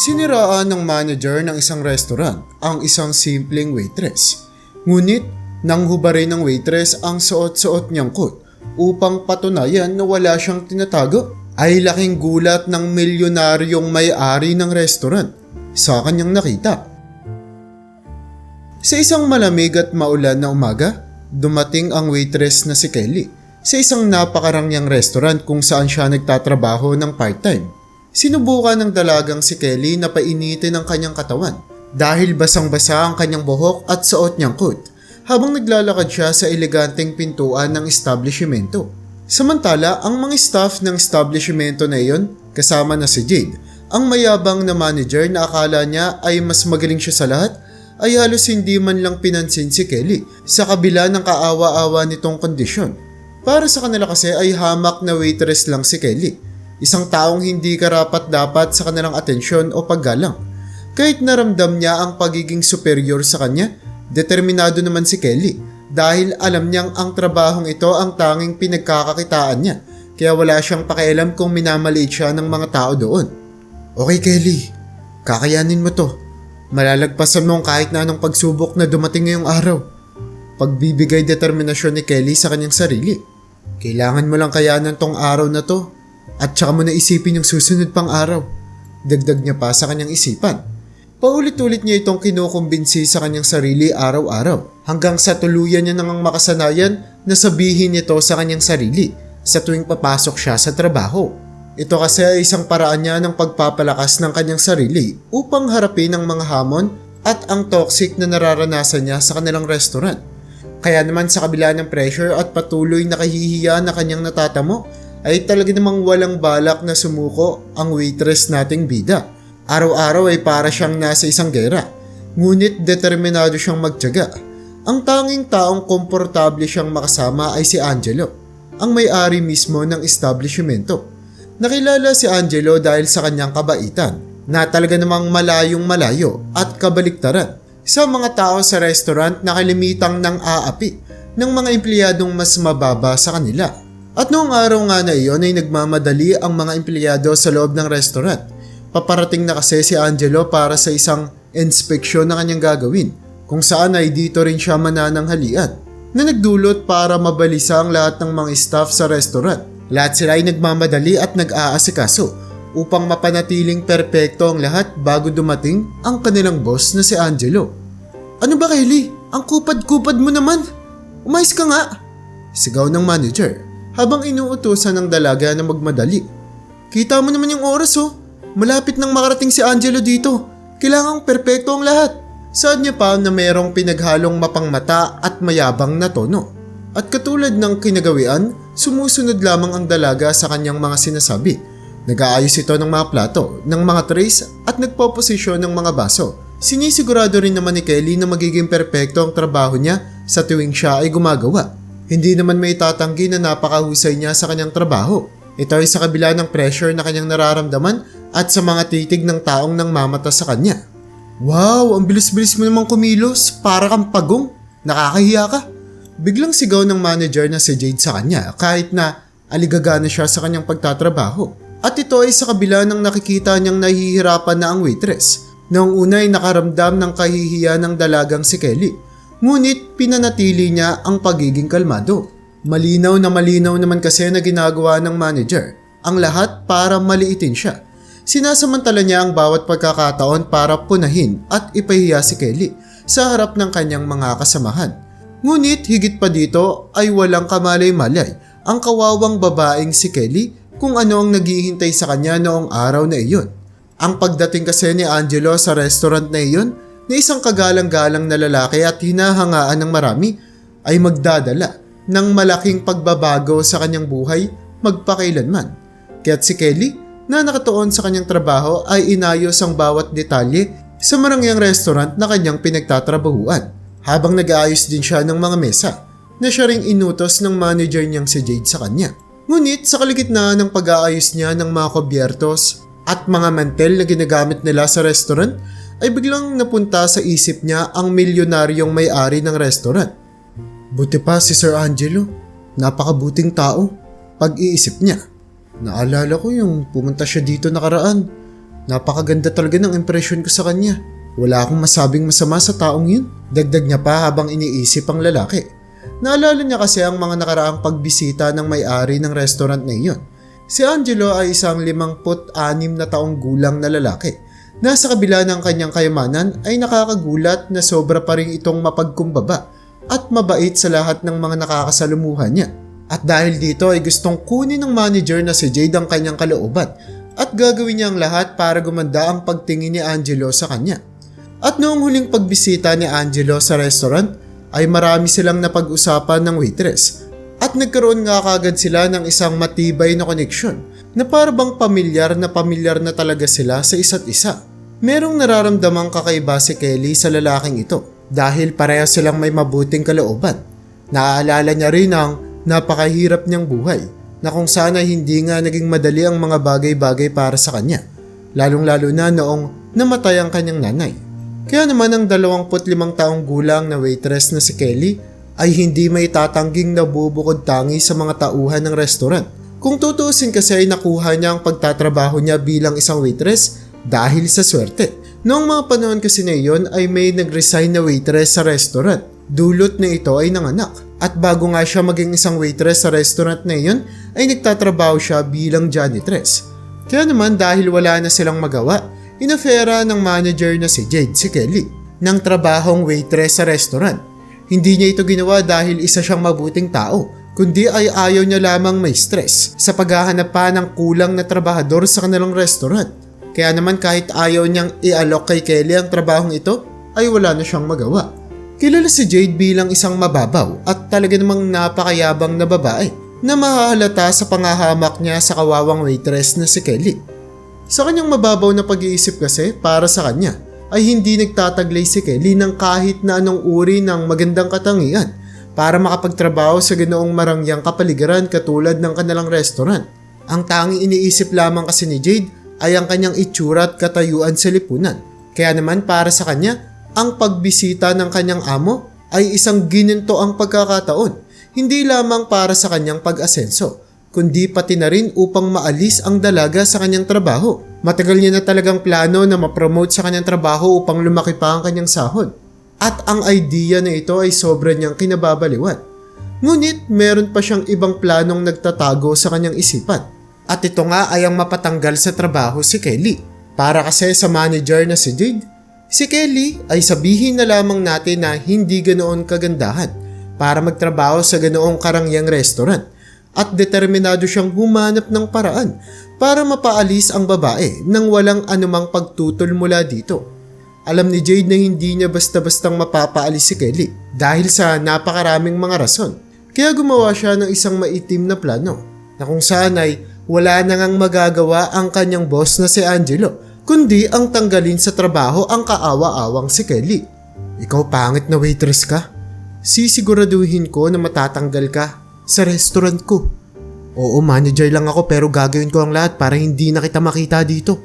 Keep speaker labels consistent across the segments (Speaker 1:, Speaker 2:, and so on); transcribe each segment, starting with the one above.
Speaker 1: Siniraan ng manager ng isang restaurant ang isang simpleng waitress. Ngunit nang hubarin ng waitress ang suot-suot niyang coat upang patunayan na wala siyang tinatago, ay laking gulat ng milyonaryong may-ari ng restaurant sa kanyang nakita. Sa isang malamig at maulan na umaga, dumating ang waitress na si Kelly sa isang napakarangyang restaurant kung saan siya nagtatrabaho ng part-time. Sinubukan ng dalagang si Kelly na painitin ang kanyang katawan dahil basang-basa ang kanyang buhok at suot niyang coat habang naglalakad siya sa eleganteng pintuan ng establishmento. Samantala, ang mga staff ng establishmento na iyon, kasama na si Jade, ang mayabang na manager na akala niya ay mas magaling siya sa lahat, ay halos hindi man lang pinansin si Kelly sa kabila ng kaawa-awa nitong kondisyon. Para sa kanila kasi ay hamak na waitress lang si Kelly, isang taong hindi karapat dapat sa kanilang atensyon o paggalang. Kahit naramdam niya ang pagiging superior sa kanya, determinado naman si Kelly dahil alam niyang ang trabahong ito ang tanging pinagkakakitaan niya kaya wala siyang pakialam kung minamaliit siya ng mga tao doon. Okay Kelly, kakayanin mo to. Malalagpasan mo kahit na anong pagsubok na dumating ngayong araw. Pagbibigay determinasyon ni Kelly sa kanyang sarili. Kailangan mo lang kayanan tong araw na to at saka mo na isipin yung susunod pang araw. Dagdag niya pa sa kanyang isipan. Paulit-ulit niya itong kinukumbinsi sa kanyang sarili araw-araw hanggang sa tuluyan niya nang makasanayan na sabihin ito sa kanyang sarili sa tuwing papasok siya sa trabaho. Ito kasi ay isang paraan niya ng pagpapalakas ng kanyang sarili upang harapin ang mga hamon at ang toxic na nararanasan niya sa kanilang restaurant. Kaya naman sa kabila ng pressure at patuloy na kahihiya na kanyang natatamo, ay talaga namang walang balak na sumuko ang waitress nating bida. Araw-araw ay para siyang nasa isang gera, ngunit determinado siyang magtyaga. Ang tanging taong komportable siyang makasama ay si Angelo, ang may-ari mismo ng establishmento. Nakilala si Angelo dahil sa kanyang kabaitan, na talaga namang malayong malayo at kabaliktaran sa mga tao sa restaurant na kalimitang ng aapi ng mga empleyadong mas mababa sa kanila. At noong araw nga na iyon ay nagmamadali ang mga empleyado sa loob ng restaurant. Paparating na kasi si Angelo para sa isang inspeksyon na kanyang gagawin kung saan ay dito rin siya manananghalian na nagdulot para mabalisa ang lahat ng mga staff sa restaurant. Lahat sila ay nagmamadali at nag-aasikaso upang mapanatiling perpekto ang lahat bago dumating ang kanilang boss na si Angelo. Ano ba Kelly? Ang kupad-kupad mo naman! Umayos ka nga! Sigaw ng manager habang inuutosan ng dalaga na magmadali. Kita mo naman yung oras oh. Malapit nang makarating si Angelo dito. Kailangang perpekto ang lahat. Saad niya pa na mayroong pinaghalong mapangmata at mayabang na tono. At katulad ng kinagawian, sumusunod lamang ang dalaga sa kanyang mga sinasabi. Nag-aayos ito ng mga plato, ng mga trays at nagpoposisyon ng mga baso. Sinisigurado rin naman ni Kelly na magiging perpekto ang trabaho niya sa tuwing siya ay gumagawa. Hindi naman may tatanggi na napakahusay niya sa kanyang trabaho. Ito ay sa kabila ng pressure na kanyang nararamdaman at sa mga titig ng taong nang mamata sa kanya. Wow, ang bilis-bilis mo namang kumilos, para kang pagong. Nakakahiya ka. Biglang sigaw ng manager na si Jade sa kanya kahit na aligagana siya sa kanyang pagtatrabaho. At ito ay sa kabila ng nakikita niyang nahihirapan na ang waitress. Noong una ay nakaramdam ng kahihiya ng dalagang si Kelly. Ngunit pinanatili niya ang pagiging kalmado. Malinaw na malinaw naman kasi na ginagawa ng manager. Ang lahat para maliitin siya. Sinasamantala niya ang bawat pagkakataon para punahin at ipahiya si Kelly sa harap ng kanyang mga kasamahan. Ngunit higit pa dito ay walang kamalay-malay ang kawawang babaeng si Kelly kung ano ang naghihintay sa kanya noong araw na iyon. Ang pagdating kasi ni Angelo sa restaurant na iyon na isang kagalang-galang na lalaki at hinahangaan ng marami ay magdadala ng malaking pagbabago sa kanyang buhay magpakailanman. Kaya't si Kelly na nakatuon sa kanyang trabaho ay inayos ang bawat detalye sa marangyang restaurant na kanyang pinagtatrabahuan habang nag-aayos din siya ng mga mesa na siya ring inutos ng manager niyang si Jade sa kanya. Ngunit sa kaligitnaan ng pag-aayos niya ng mga kobyertos at mga mantel na ginagamit nila sa restaurant ay biglang napunta sa isip niya ang milyonaryong may-ari ng restaurant. Buti pa si Sir Angelo, napakabuting tao. Pag-iisip niya, naalala ko yung pumunta siya dito nakaraan. Napakaganda talaga ng impresyon ko sa kanya. Wala akong masabing masama sa taong yun. Dagdag niya pa habang iniisip ang lalaki. Naalala niya kasi ang mga nakaraang pagbisita ng may-ari ng restaurant na iyon. Si Angelo ay isang limangput anim na taong gulang na lalaki. Nasa kabila ng kanyang kayamanan ay nakakagulat na sobra pa rin itong mapagkumbaba at mabait sa lahat ng mga nakakasalumuhan niya. At dahil dito ay gustong kunin ng manager na si Jade ang kanyang kalooban at gagawin niya ang lahat para gumanda ang pagtingin ni Angelo sa kanya. At noong huling pagbisita ni Angelo sa restaurant ay marami silang napag-usapan ng waitress at nagkaroon nga kagad sila ng isang matibay na koneksyon na parang pamilyar na pamilyar na talaga sila sa isa't isa. Merong nararamdamang kakaiba si Kelly sa lalaking ito dahil pareho silang may mabuting kalooban. Naaalala niya rin ang napakahirap niyang buhay na kung sana hindi nga naging madali ang mga bagay-bagay para sa kanya, lalong-lalo na noong namatay ang kanyang nanay. Kaya naman ang 25 taong gulang na waitress na si Kelly ay hindi may tatangging nabubukod tangi sa mga tauhan ng restaurant. Kung tutuusin kasi ay nakuha niya ang pagtatrabaho niya bilang isang waitress dahil sa swerte. Noong mga panahon kasi na iyon ay may nag-resign na waitress sa restaurant. Dulot na ito ay nanganak. At bago nga siya maging isang waitress sa restaurant na iyon ay nagtatrabaho siya bilang janitress. Kaya naman dahil wala na silang magawa, inafera ng manager na si Jade si Kelly ng trabahong waitress sa restaurant. Hindi niya ito ginawa dahil isa siyang mabuting tao, kundi ay ayaw niya lamang may stress sa paghahanap pa ng kulang na trabahador sa kanilang restaurant. Kaya naman kahit ayaw niyang i-alok kay Kelly ang trabahong ito, ay wala na siyang magawa. Kilala si Jade bilang isang mababaw at talaga namang napakayabang na babae na mahahalata sa pangahamak niya sa kawawang waitress na si Kelly. Sa kanyang mababaw na pag-iisip kasi para sa kanya ay hindi nagtataglay si Kelly ng kahit na anong uri ng magandang katangian para makapagtrabaho sa ganoong marangyang kapaligiran katulad ng kanilang restaurant. Ang tanging iniisip lamang kasi ni Jade ay ang kanyang itsura at katayuan sa lipunan. Kaya naman para sa kanya ang pagbisita ng kanyang amo ay isang gininto ang pagkakataon, hindi lamang para sa kanyang pag-asenso, kundi pati na rin upang maalis ang dalaga sa kanyang trabaho. Matagal niya na talagang plano na mapromote sa kanyang trabaho upang lumaki pa ang kanyang sahod. At ang idea na ito ay sobra niyang kinababaliwan. Ngunit meron pa siyang ibang planong nagtatago sa kanyang isipan. At ito nga ay ang mapatanggal sa trabaho si Kelly. Para kasi sa manager na si Jade, Si Kelly ay sabihin na lamang natin na hindi ganoon kagandahan para magtrabaho sa ganoong karangyang restaurant at determinado siyang humanap ng paraan para mapaalis ang babae nang walang anumang pagtutol mula dito. Alam ni Jade na hindi niya basta-bastang mapapaalis si Kelly dahil sa napakaraming mga rason. Kaya gumawa siya ng isang maitim na plano na kung saan ay wala nang magagawa ang kanyang boss na si Angelo kundi ang tanggalin sa trabaho ang kaawa-awang si Kelly. Ikaw pangit na waitress ka? Sisiguraduhin ko na matatanggal ka sa restaurant ko. Oo, manager lang ako pero gagawin ko ang lahat para hindi na kita makita dito.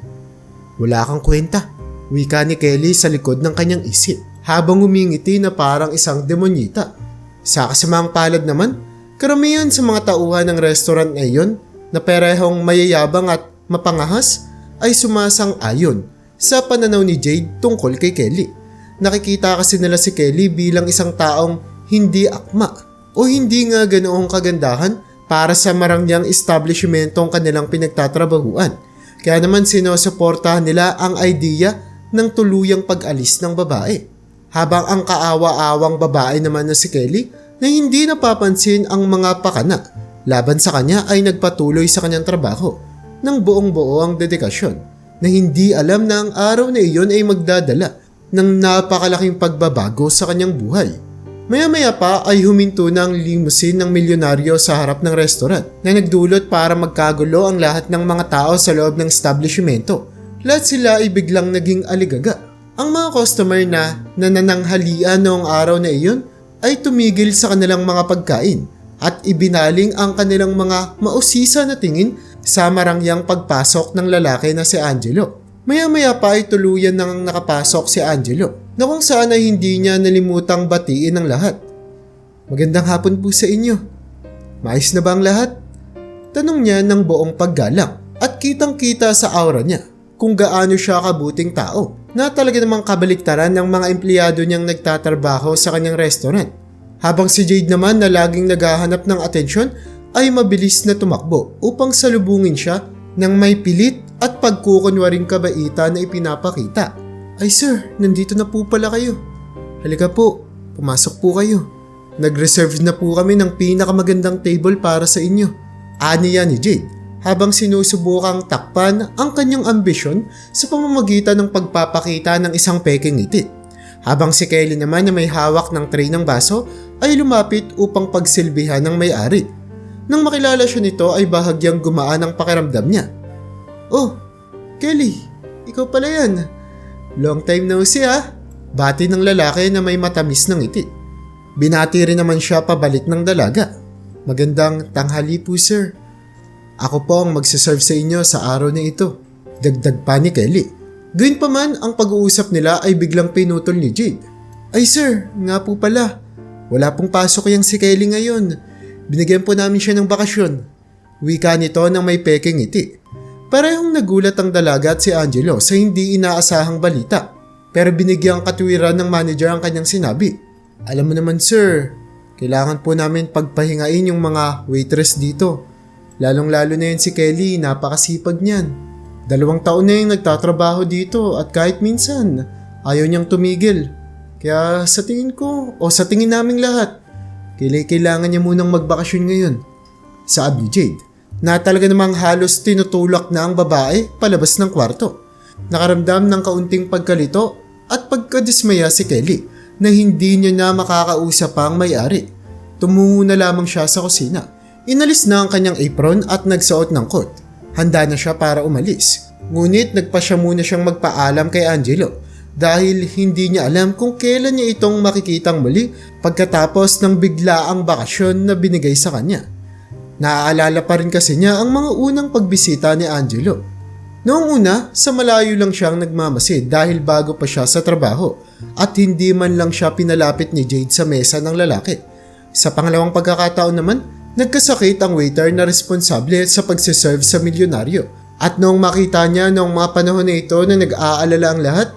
Speaker 1: Wala kang kwenta. Wika ni Kelly sa likod ng kanyang isip habang umingiti na parang isang demonyita. Sa kasamang palad naman, karamihan sa mga tauhan ng restaurant na iyon na perehong mayayabang at mapangahas ay sumasang-ayon sa pananaw ni Jade tungkol kay Kelly. Nakikita kasi nila si Kelly bilang isang taong hindi akma o hindi nga ganoong kagandahan para sa marangyang establishmentong kanilang pinagtatrabahuan. Kaya naman sinusuportahan nila ang idea ng tuluyang pag-alis ng babae. Habang ang kaawa-awang babae naman na si Kelly na hindi napapansin ang mga pakana laban sa kanya ay nagpatuloy sa kanyang trabaho ng buong buo ang dedikasyon na hindi alam na ang araw na iyon ay magdadala ng napakalaking pagbabago sa kanyang buhay. Maya-maya pa ay huminto na ang limousine ng milyonaryo sa harap ng restaurant na nagdulot para magkagulo ang lahat ng mga tao sa loob ng establishmento. Lahat sila ay biglang naging aligaga. Ang mga customer na nanananghalian noong araw na iyon ay tumigil sa kanilang mga pagkain at ibinaling ang kanilang mga mausisa na tingin sa marangyang pagpasok ng lalaki na si Angelo. Maya-maya pa ay tuluyan nang nakapasok si Angelo na kung saan ay hindi niya nalimutang batiin ang lahat. Magandang hapon po sa inyo. Mais na ba ang lahat? Tanong niya ng buong paggalang at kitang kita sa aura niya kung gaano siya kabuting tao na talaga namang kabaliktaran ng mga empleyado niyang nagtatrabaho sa kanyang restaurant. Habang si Jade naman na laging naghahanap ng atensyon ay mabilis na tumakbo upang salubungin siya ng may pilit at pagkukunwaring kabaita na ipinapakita. Ay sir, nandito na po pala kayo. Halika po, pumasok po kayo. Nag-reserve na po kami ng pinakamagandang table para sa inyo. Aniya ni Jade habang sinusubukang takpan ang kanyang ambisyon sa pamamagitan ng pagpapakita ng isang peking ngiti. Habang si Kelly naman na may hawak ng tray ng baso ay lumapit upang pagsilbihan ng may-ari. Nang makilala siya nito ay bahagyang gumaan ang pakiramdam niya. Oh, Kelly, ikaw pala yan. Long time no see ha. Bati ng lalaki na may matamis ng ngiti. Binati rin naman siya pabalik ng dalaga. Magandang tanghali po sir. Ako po ang magsaserve sa inyo sa araw na ito. Dagdag pa ni Kelly. Gayun pa man ang pag-uusap nila ay biglang pinutol ni Jade. Ay sir, nga po pala. Wala pong pasok yung si Kelly ngayon. Binigyan po namin siya ng bakasyon. Wika nito ng may peking ngiti. Parehong nagulat ang dalaga at si Angelo sa hindi inaasahang balita. Pero binigyang katwiran ng manager ang kanyang sinabi. Alam mo naman sir, kailangan po namin pagpahingain yung mga waitress dito. Lalong lalo na yun si Kelly, napakasipag niyan. Dalawang taon na yung nagtatrabaho dito at kahit minsan, ayaw niyang tumigil. Kaya sa tingin ko, o sa tingin naming lahat, kailangan niya munang magbakasyon ngayon. Sabi ni Jade, na talaga namang halos tinutulak na ang babae palabas ng kwarto. Nakaramdam ng kaunting pagkalito at pagkadismaya si Kelly na hindi niya na makakausap pa ang may-ari. Tumungo na lamang siya sa kusina. Inalis na ang kanyang apron at nagsuot ng coat. Handa na siya para umalis. Ngunit nagpa siya muna siyang magpaalam kay Angelo dahil hindi niya alam kung kailan niya itong makikitang muli pagkatapos ng biglaang bakasyon na binigay sa kanya. Naaalala pa rin kasi niya ang mga unang pagbisita ni Angelo. Noong una, sa malayo lang siyang nagmamasid dahil bago pa siya sa trabaho at hindi man lang siya pinalapit ni Jade sa mesa ng lalaki. Sa pangalawang pagkakataon naman, nagkasakit ang waiter na responsable sa pagsiserve sa milyonaryo. At noong makita niya noong mga panahon na ito na nag-aalala ang lahat,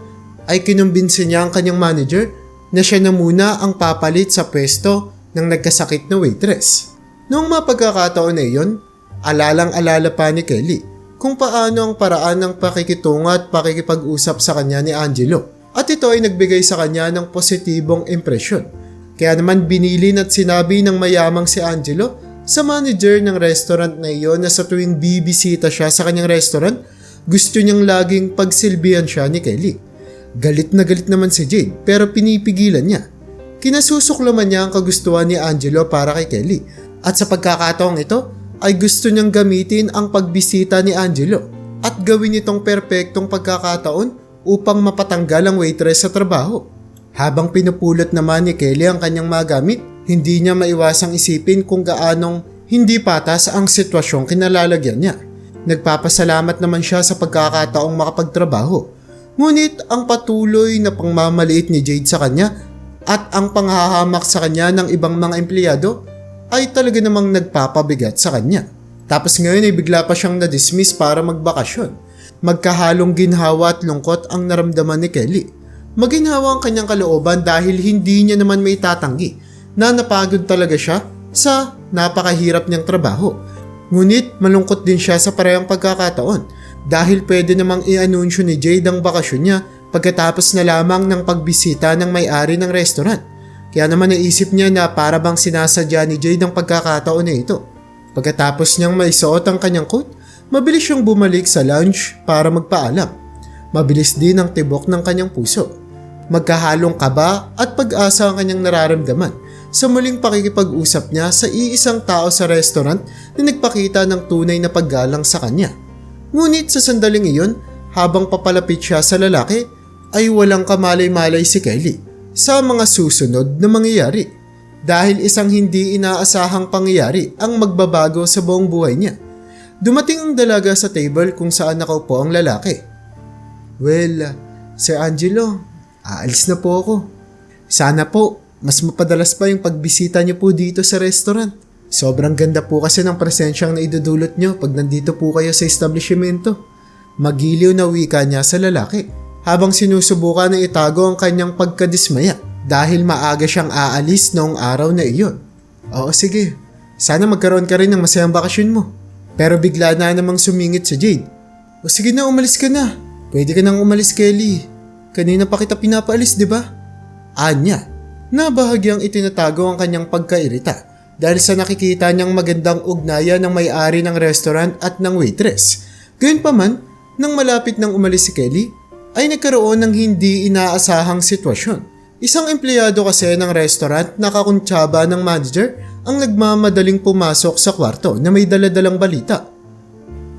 Speaker 1: ay kinumbinsi niya ang kanyang manager na siya na muna ang papalit sa pwesto ng nagkasakit na waitress. Noong mga pagkakataon na iyon, alalang-alala pa ni Kelly kung paano ang paraan ng pakikitungo at pakikipag-usap sa kanya ni Angelo at ito ay nagbigay sa kanya ng positibong impresyon. Kaya naman binilin at sinabi ng mayamang si Angelo sa manager ng restaurant na iyon na sa tuwing bibisita siya sa kanyang restaurant, gusto niyang laging pagsilbihan siya ni Kelly. Galit na galit naman si Jade pero pinipigilan niya. Kinasusuklaman niya ang kagustuhan ni Angelo para kay Kelly at sa pagkakataong ito ay gusto niyang gamitin ang pagbisita ni Angelo at gawin itong perpektong pagkakataon upang mapatanggal ang waitress sa trabaho. Habang pinupulot naman ni Kelly ang kanyang magamit, hindi niya maiwasang isipin kung gaanong hindi patas ang sitwasyong kinalalagyan niya. Nagpapasalamat naman siya sa pagkakataong makapagtrabaho. Ngunit ang patuloy na pangmamaliit ni Jade sa kanya at ang panghahamak sa kanya ng ibang mga empleyado ay talaga namang nagpapabigat sa kanya. Tapos ngayon ay bigla pa siyang na-dismiss para magbakasyon. Magkahalong ginhawa at lungkot ang naramdaman ni Kelly. Maginhawa ang kanyang kalooban dahil hindi niya naman may tatanggi na napagod talaga siya sa napakahirap niyang trabaho. Ngunit malungkot din siya sa parehong pagkakataon dahil pwede namang i-anunsyo ni Jade ang bakasyon niya pagkatapos na lamang ng pagbisita ng may-ari ng restaurant. Kaya naman naisip niya na para bang sinasadya ni Jade ang pagkakataon na ito. Pagkatapos niyang maisuot ang kanyang coat, mabilis siyang bumalik sa lounge para magpaalam. Mabilis din ang tibok ng kanyang puso. Magkahalong kaba at pag-asa ang kanyang nararamdaman sa muling pakikipag-usap niya sa iisang tao sa restaurant na nagpakita ng tunay na paggalang sa kanya. Ngunit sa sandaling iyon, habang papalapit siya sa lalaki, ay walang kamalay-malay si Kelly sa mga susunod na mangyayari dahil isang hindi inaasahang pangyayari ang magbabago sa buong buhay niya. Dumating ang dalaga sa table kung saan nakaupo ang lalaki. Well, Sir Angelo, aalis na po ako. Sana po, mas mapadalas pa yung pagbisita niyo po dito sa restaurant. Sobrang ganda po kasi ng presensyang na idudulot niyo pag nandito po kayo sa establishmento. Magiliw na wika niya sa lalaki habang sinusubukan na itago ang kanyang pagkadismaya dahil maaga siyang aalis noong araw na iyon. Oo sige, sana magkaroon ka rin ng masayang bakasyon mo. Pero bigla na namang sumingit si Jade. O sige na, umalis ka na. Pwede ka nang umalis, Kelly. Kanina pa kita pinapaalis, di ba? Anya, na bahagyang itinatago ang kanyang pagkairita dahil sa nakikita niyang magandang ugnayan ng may-ari ng restaurant at ng waitress. Gayunpaman, nang malapit nang umalis si Kelly, ay nagkaroon ng hindi inaasahang sitwasyon. Isang empleyado kasi ng restaurant na kakuntsaba ng manager ang nagmamadaling pumasok sa kwarto na may daladalang balita.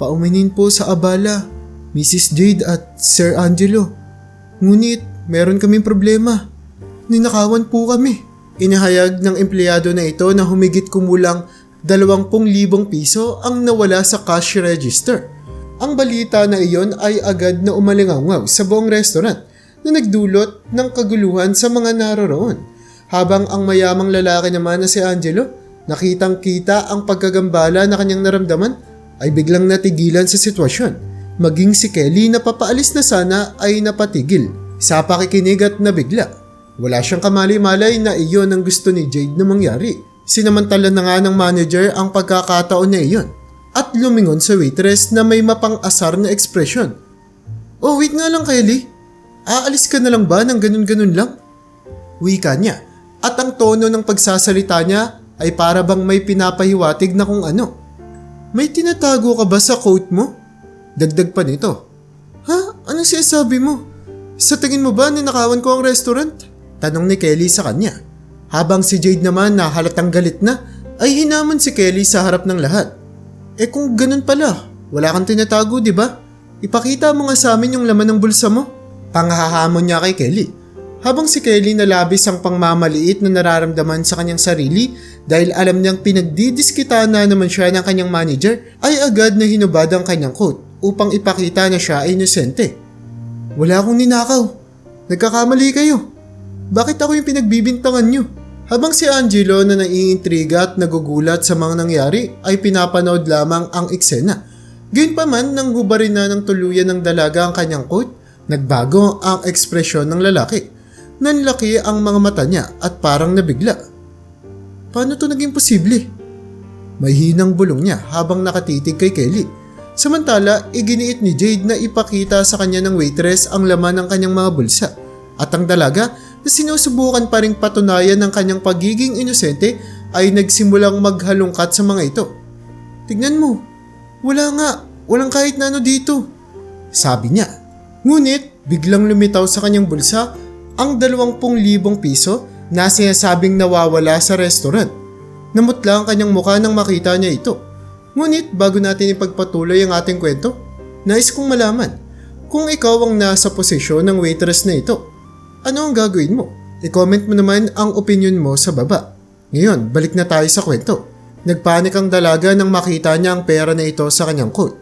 Speaker 1: Pauminin po sa abala, Mrs. Jade at Sir Angelo. Ngunit, meron kaming problema. Ninakawan po kami. Inahayag ng empleyado na ito na humigit kumulang 20,000 piso ang nawala sa cash register. Ang balita na iyon ay agad na umalingaw sa buong restaurant na nagdulot ng kaguluhan sa mga naroroon. Habang ang mayamang lalaki naman na si Angelo, nakitang kita ang pagkagambala na kanyang naramdaman, ay biglang natigilan sa sitwasyon. Maging si Kelly na papaalis na sana ay napatigil sa pakikinig at nabigla. Wala siyang kamali-malay na iyon ang gusto ni Jade na mangyari. Sinamantala na nga ng manager ang pagkakataon na iyon at lumingon sa waitress na may mapang-asar na ekspresyon. Oh, wait nga lang Kelly. Aalis ka na lang ba ng ganun-ganun lang? Wika niya at ang tono ng pagsasalita niya ay para bang may pinapahiwatig na kung ano. May tinatago ka ba sa coat mo? Dagdag pa nito. Ha? Anong sinasabi mo? Sa tingin mo ba ninakawan ko ang restaurant? Tanong ni Kelly sa kanya. Habang si Jade naman na halatang galit na, ay hinamon si Kelly sa harap ng lahat. Eh kung ganun pala, wala kang tinatago ba? Ipakita mo nga sa amin yung laman ng bulsa mo. Panghahamon niya kay Kelly. Habang si Kelly nalabis ang pangmamaliit na nararamdaman sa kanyang sarili dahil alam niyang pinagdidiskita na naman siya ng kanyang manager, ay agad na hinubad ang kanyang coat upang ipakita na siya ay inosente. Wala akong ninakaw. Nagkakamali kayo. Bakit ako yung pinagbibintangan niyo? Habang si Angelo na naiintriga at nagugulat sa mga nangyari ay pinapanood lamang ang eksena. Gayunpaman nang hubarin na ng tuluyan ng dalaga ang kanyang coat, nagbago ang ekspresyon ng lalaki. Nanlaki ang mga mata niya at parang nabigla. Paano to naging posible? May hinang bulong niya habang nakatitig kay Kelly. Samantala, iginiit ni Jade na ipakita sa kanya ng waitress ang laman ng kanyang mga bulsa. At ang dalaga na sinusubukan pa ring patunayan ng kanyang pagiging inosente ay nagsimulang maghalungkat sa mga ito. Tignan mo, wala nga, walang kahit na ano dito. Sabi niya. Ngunit, biglang lumitaw sa kanyang bulsa ang 20,000 piso na sinasabing nawawala sa restaurant. Namutla ang kanyang mukha nang makita niya ito. Ngunit bago natin ipagpatuloy ang ating kwento, nais kong malaman kung ikaw ang nasa posisyon ng waitress na ito. Ano ang gagawin mo? I-comment mo naman ang opinion mo sa baba. Ngayon, balik na tayo sa kwento. Nagpanik ang dalaga nang makita niya ang pera na ito sa kanyang coat.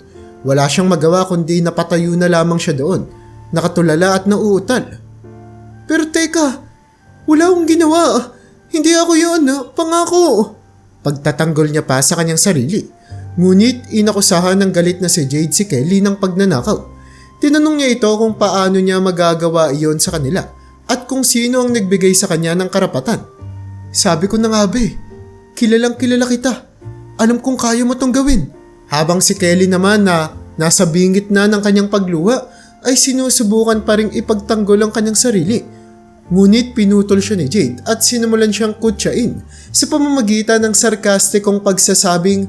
Speaker 1: Wala siyang magawa kundi napatayo na lamang siya doon, nakatulala at nauutal. Pero teka, wala akong ginawa. Hindi ako yun, pangako. Pagtatanggol niya pa sa kanyang sarili. Ngunit inakusahan ng galit na si Jade si Kelly ng pagnanakaw. Tinanong niya ito kung paano niya magagawa iyon sa kanila at kung sino ang nagbigay sa kanya ng karapatan. Sabi ko na nga be, kilalang kilala kita. Alam kong kaya mo tong gawin. Habang si Kelly naman na nasa bingit na ng kanyang pagluha ay sinusubukan pa ring ipagtanggol ang kanyang sarili. Ngunit pinutol siya ni Jade at sinimulan siyang kutsain sa pamamagitan ng sarkastikong pagsasabing,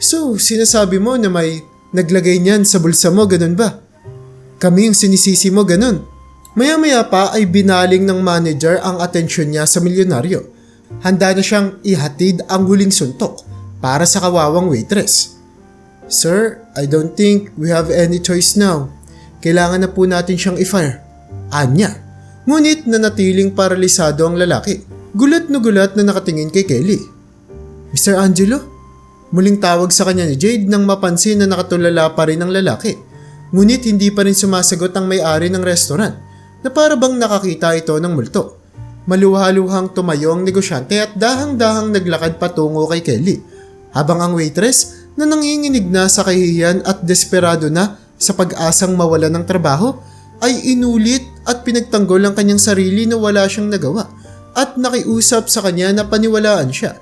Speaker 1: So, sinasabi mo na may naglagay niyan sa bulsa mo, ganun ba? Kami yung sinisisi mo, ganun. Maya-maya pa ay binaling ng manager ang atensyon niya sa milyonaryo. Handa na siyang ihatid ang huling suntok para sa kawawang waitress. Sir, I don't think we have any choice now. Kailangan na po natin siyang i-fire. Anya. Ngunit nanatiling paralisado ang lalaki. Gulat na gulat na nakatingin kay Kelly. Mr. Angelo? Muling tawag sa kanya ni Jade nang mapansin na nakatulala pa rin ang lalaki. Ngunit hindi pa rin sumasagot ang may-ari ng restaurant na para bang nakakita ito ng multo. Maluha-luhang tumayo ang negosyante at dahang-dahang naglakad patungo kay Kelly. Habang ang waitress na nanginginig na sa kahihiyan at desperado na Sa pag-asang mawala ng trabaho, ay inulit at pinagtanggol ang kanyang sarili na wala siyang nagawa at nakiusap sa kanya na paniwalaan siya.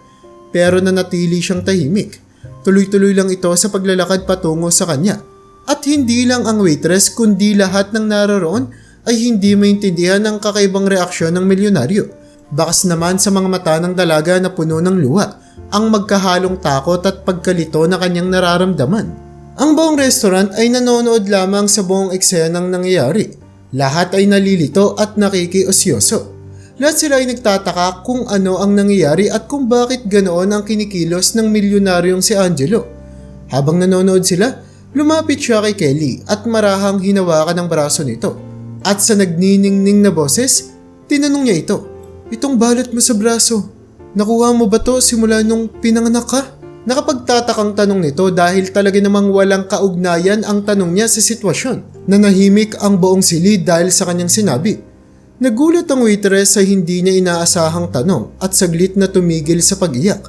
Speaker 1: Pero nanatili siyang tahimik. Tuloy-tuloy lang ito sa paglalakad patungo sa kanya. At hindi lang ang waitress kundi lahat ng naroroon ay hindi maintindihan ang kakaibang reaksyon ng milyonaryo. Bakas naman sa mga mata ng dalaga na puno ng luha ang magkahalong takot at pagkalito na kanyang nararamdaman. Ang buong restaurant ay nanonood lamang sa buong eksenang nangyayari. Lahat ay nalilito at nakikiosyoso. Lahat sila ay nagtataka kung ano ang nangyayari at kung bakit ganoon ang kinikilos ng milyonaryong si Angelo. Habang nanonood sila, lumapit siya kay Kelly at marahang hinawakan ang braso nito. At sa nagniningning na boses, tinanong niya ito, Itong balat mo sa braso, nakuha mo ba to simula nung pinanganak ka? Nakapagtatakang tanong nito dahil talaga namang walang kaugnayan ang tanong niya sa sitwasyon. Nanahimik ang buong silid dahil sa kanyang sinabi. Nagulat ang waitress sa hindi niya inaasahang tanong at saglit na tumigil sa pag-iyak.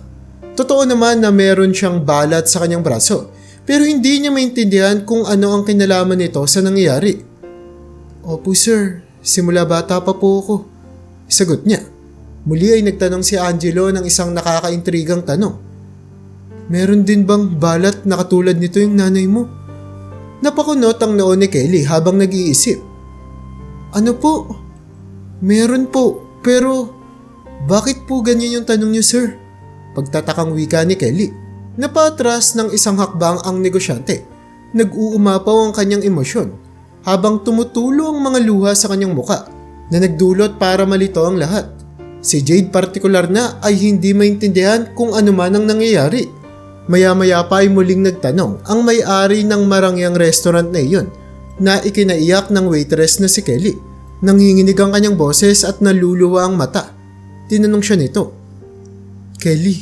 Speaker 1: Totoo naman na meron siyang balat sa kanyang braso pero hindi niya maintindihan kung ano ang kinalaman nito sa nangyayari. Opo sir, simula bata pa po ako. Sagot niya. Muli ay nagtanong si Angelo ng isang nakakaintrigang tanong. Meron din bang balat na katulad nito yung nanay mo? Napakunot ang noon ni Kelly habang nag-iisip. Ano po? Meron po, pero bakit po ganyan yung tanong niyo sir? Pagtatakang wika ni Kelly. Napatras ng isang hakbang ang negosyante. Nag-uumapaw ang kanyang emosyon habang tumutulo ang mga luha sa kanyang muka na nagdulot para malito ang lahat. Si Jade partikular na ay hindi maintindihan kung ano man ang nangyayari. Maya-maya pa ay muling nagtanong ang may-ari ng marangyang restaurant na iyon na ikinaiyak ng waitress na si Kelly. Nanginginig ang kanyang boses at naluluwa ang mata. Tinanong siya nito, Kelly,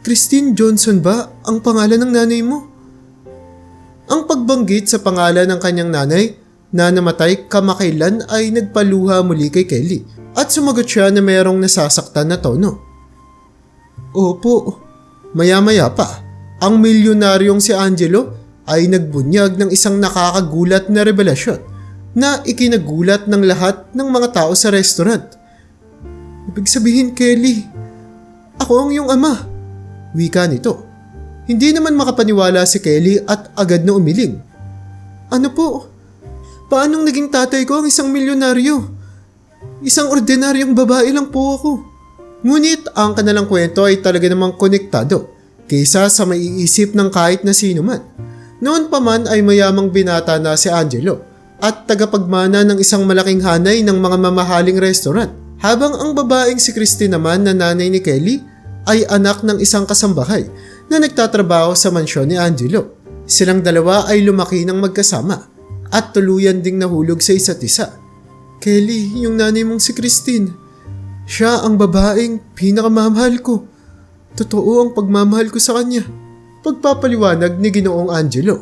Speaker 1: Christine Johnson ba ang pangalan ng nanay mo? Ang pagbanggit sa pangalan ng kanyang nanay na namatay kamakailan ay nagpaluha muli kay Kelly at sumagot siya na mayroong nasasaktan na tono. Opo, maya-maya pa, ang milyonaryong si Angelo ay nagbunyag ng isang nakakagulat na revelasyon na ikinagulat ng lahat ng mga tao sa restaurant. Ibig sabihin, Kelly, ako ang iyong ama. Wika nito. Hindi naman makapaniwala si Kelly at agad na umiling. Ano po? Paanong naging tatay ko ang isang milyonaryo? Isang ordinaryong babae lang po ako. Ngunit ang kanilang kwento ay talaga namang konektado kaysa sa maiisip ng kahit na sino man. Noon pa man ay mayamang binata na si Angelo at tagapagmana ng isang malaking hanay ng mga mamahaling restaurant. Habang ang babaeng si Christine naman na nanay ni Kelly ay anak ng isang kasambahay na nagtatrabaho sa mansyon ni Angelo. Silang dalawa ay lumaki ng magkasama at tuluyan ding nahulog sa isa't isa. Kelly, yung nanay mong si Christine. Siya ang babaeng pinakamamahal ko. Totoo ang pagmamahal ko sa kanya. Pagpapaliwanag ni Ginoong Angelo.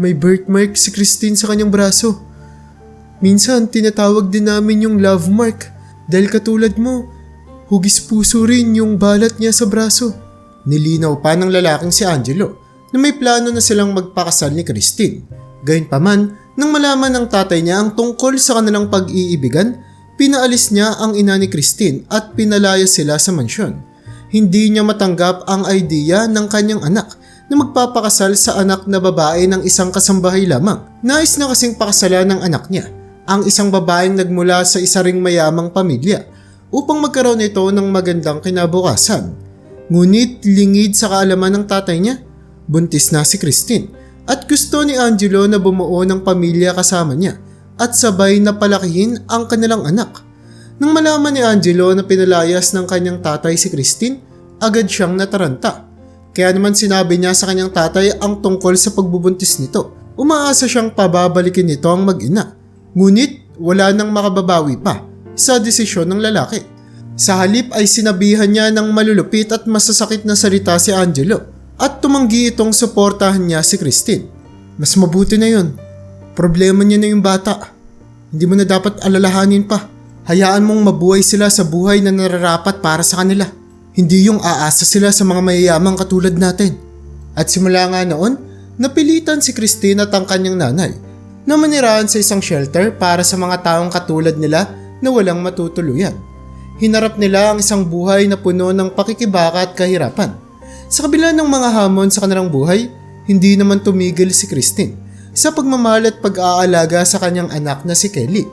Speaker 1: May birthmark si Christine sa kanyang braso. Minsan tinatawag din namin yung love mark dahil katulad mo, hugis puso rin yung balat niya sa braso. Nilinaw pa ng lalaking si Angelo na may plano na silang magpakasal ni Christine. Gayunpaman, nang malaman ng tatay niya ang tungkol sa kanilang pag-iibigan, pinaalis niya ang ina ni Christine at pinalaya sila sa mansyon. Hindi niya matanggap ang idea ng kanyang anak na magpapakasal sa anak na babae ng isang kasambahay lamang. Nais na kasing pakasalan ng anak niya, ang isang babaeng nagmula sa isa ring mayamang pamilya upang magkaroon ito ng magandang kinabukasan. Ngunit lingid sa kaalaman ng tatay niya, buntis na si Christine at gusto ni Angelo na bumuo ng pamilya kasama niya at sabay na palakihin ang kanilang anak. Nang malaman ni Angelo na pinalayas ng kanyang tatay si Christine, agad siyang nataranta. Kaya naman sinabi niya sa kanyang tatay ang tungkol sa pagbubuntis nito. Umaasa siyang pababalikin nito ang mag-ina. Ngunit wala nang makababawi pa sa desisyon ng lalaki. Sa halip ay sinabihan niya ng malulupit at masasakit na salita si Angelo at tumanggi itong suportahan niya si Christine. Mas mabuti na yun. Problema niya na yung bata. Hindi mo na dapat alalahanin pa. Hayaan mong mabuhay sila sa buhay na nararapat para sa kanila. Hindi yung aasa sila sa mga mayayamang katulad natin. At simula nga noon, napilitan si Christine at ang kanyang nanay na manirahan sa isang shelter para sa mga taong katulad nila na walang matutuluyan. Hinarap nila ang isang buhay na puno ng pakikibaka at kahirapan. Sa kabila ng mga hamon sa kanilang buhay, hindi naman tumigil si Christine sa pagmamahal at pag-aalaga sa kanyang anak na si Kelly.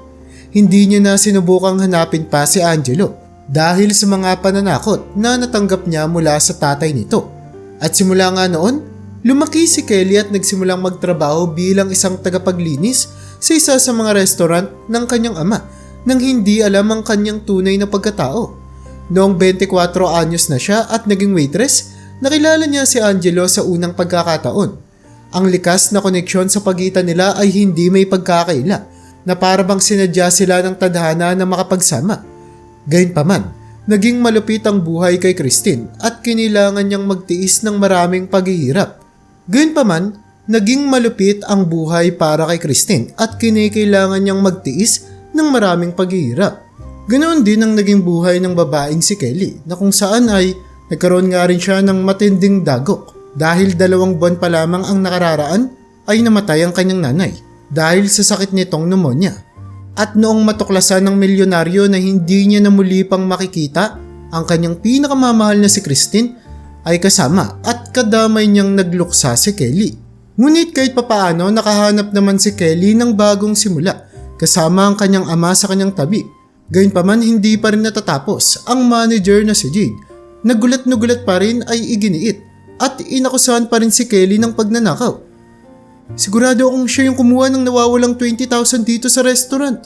Speaker 1: Hindi niya na sinubukang hanapin pa si Angelo dahil sa mga pananakot na natanggap niya mula sa tatay nito. At simula nga noon, lumaki si Kelly at nagsimulang magtrabaho bilang isang tagapaglinis sa isa sa mga restaurant ng kanyang ama nang hindi alam ang kanyang tunay na pagkatao. Noong 24 anyos na siya at naging waitress, nakilala niya si Angelo sa unang pagkakataon. Ang likas na koneksyon sa pagitan nila ay hindi may pagkakaila na para bang sinadya sila ng tadhana na makapagsama. Gayunpaman, naging malupit ang buhay kay Christine at kinailangan niyang magtiis ng maraming paghihirap. Gayunpaman, naging malupit ang buhay para kay Christine at kinikailangan niyang magtiis ng maraming paghihirap. Ganoon din ang naging buhay ng babaeng si Kelly na kung saan ay nagkaroon nga rin siya ng matinding dagok dahil dalawang buwan pa lamang ang nakararaan ay namatay ang kanyang nanay dahil sa sakit nitong pneumonia. At noong matuklasan ng milyonaryo na hindi niya na muli pang makikita ang kanyang pinakamamahal na si Christine ay kasama at kadamay niyang nagluksa si Kelly. Ngunit kahit papaano nakahanap naman si Kelly ng bagong simula kasama ang kanyang ama sa kanyang tabi. Gayunpaman hindi pa rin natatapos ang manager na si Jade. Nagulat na gulat pa rin ay iginiit at inakusahan pa rin si Kelly ng pagnanakaw. Sigurado akong siya yung kumuha ng nawawalang 20,000 dito sa restaurant.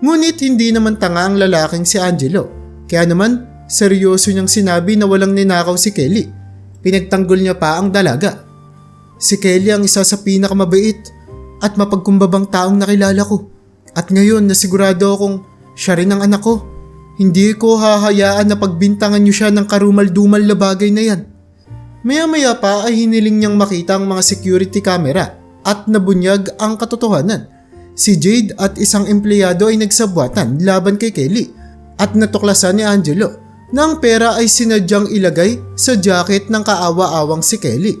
Speaker 1: Ngunit hindi naman tanga ang lalaking si Angelo. Kaya naman, seryoso niyang sinabi na walang ninakaw si Kelly. Pinagtanggol niya pa ang dalaga. Si Kelly ang isa sa pinakamabait at mapagkumbabang taong nakilala ko. At ngayon nasigurado akong siya rin ang anak ko. Hindi ko hahayaan na pagbintangan niyo siya ng karumal-dumal na bagay na yan. Maya-maya pa ay hiniling niyang makita ang mga security camera at nabunyag ang katotohanan. Si Jade at isang empleyado ay nagsabwatan laban kay Kelly at natuklasan ni Angelo na ang pera ay sinadyang ilagay sa jacket ng kaawa-awang si Kelly.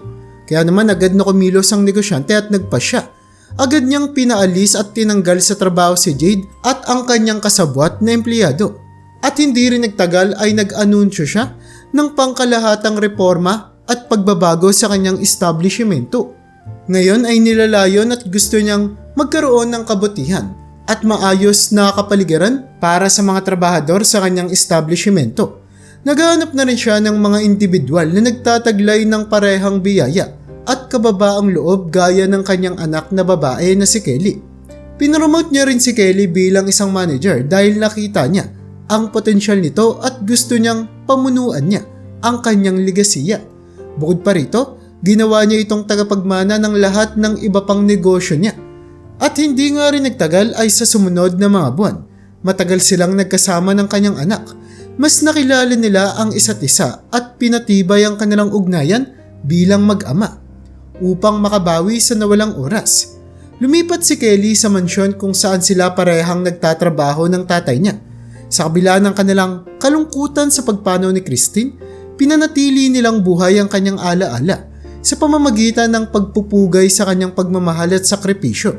Speaker 1: Kaya naman agad na kumilos ang negosyante at nagpasya. Agad niyang pinaalis at tinanggal sa trabaho si Jade at ang kanyang kasabwat na empleyado. At hindi rin nagtagal ay nag-anunsyo siya ng pangkalahatang reforma at pagbabago sa kanyang establishmento. Ngayon ay nilalayon at gusto niyang magkaroon ng kabutihan at maayos na kapaligiran para sa mga trabahador sa kanyang establishmento. Naghahanap na rin siya ng mga individual na nagtataglay ng parehang biyaya at kababaang loob gaya ng kanyang anak na babae na si Kelly. Pinromote niya rin si Kelly bilang isang manager dahil nakita niya ang potensyal nito at gusto niyang pamunuan niya ang kanyang ligasiya. Bukod pa rito, ginawa niya itong tagapagmana ng lahat ng iba pang negosyo niya. At hindi nga rin nagtagal ay sa sumunod na mga buwan. Matagal silang nagkasama ng kanyang anak. Mas nakilala nila ang isa't isa at pinatibay ang kanilang ugnayan bilang mag-ama upang makabawi sa nawalang oras. Lumipat si Kelly sa mansyon kung saan sila parehang nagtatrabaho ng tatay niya. Sa kabila ng kanilang kalungkutan sa pagpanaw ni Christine, pinanatili nilang buhay ang kanyang alaala sa pamamagitan ng pagpupugay sa kanyang pagmamahal at sakripisyo.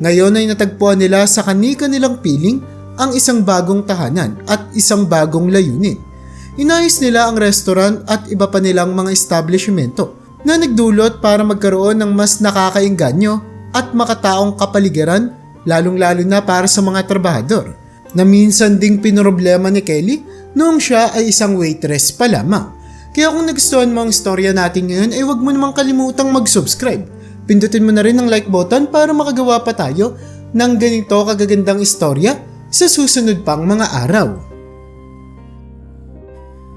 Speaker 1: Ngayon ay natagpuan nila sa kanika nilang piling ang isang bagong tahanan at isang bagong layunin. Inayos nila ang restaurant at iba pa nilang mga establishmento na nagdulot para magkaroon ng mas nakakainganyo at makataong kapaligiran lalong-lalo na para sa mga trabahador na minsan ding pinroblema ni Kelly noong siya ay isang waitress pa lamang. Kaya kung nagustuhan mo ang istorya natin ngayon ay huwag mo namang kalimutang mag-subscribe. Pindutin mo na rin ang like button para makagawa pa tayo ng ganito kagagandang istorya sa susunod pang mga araw.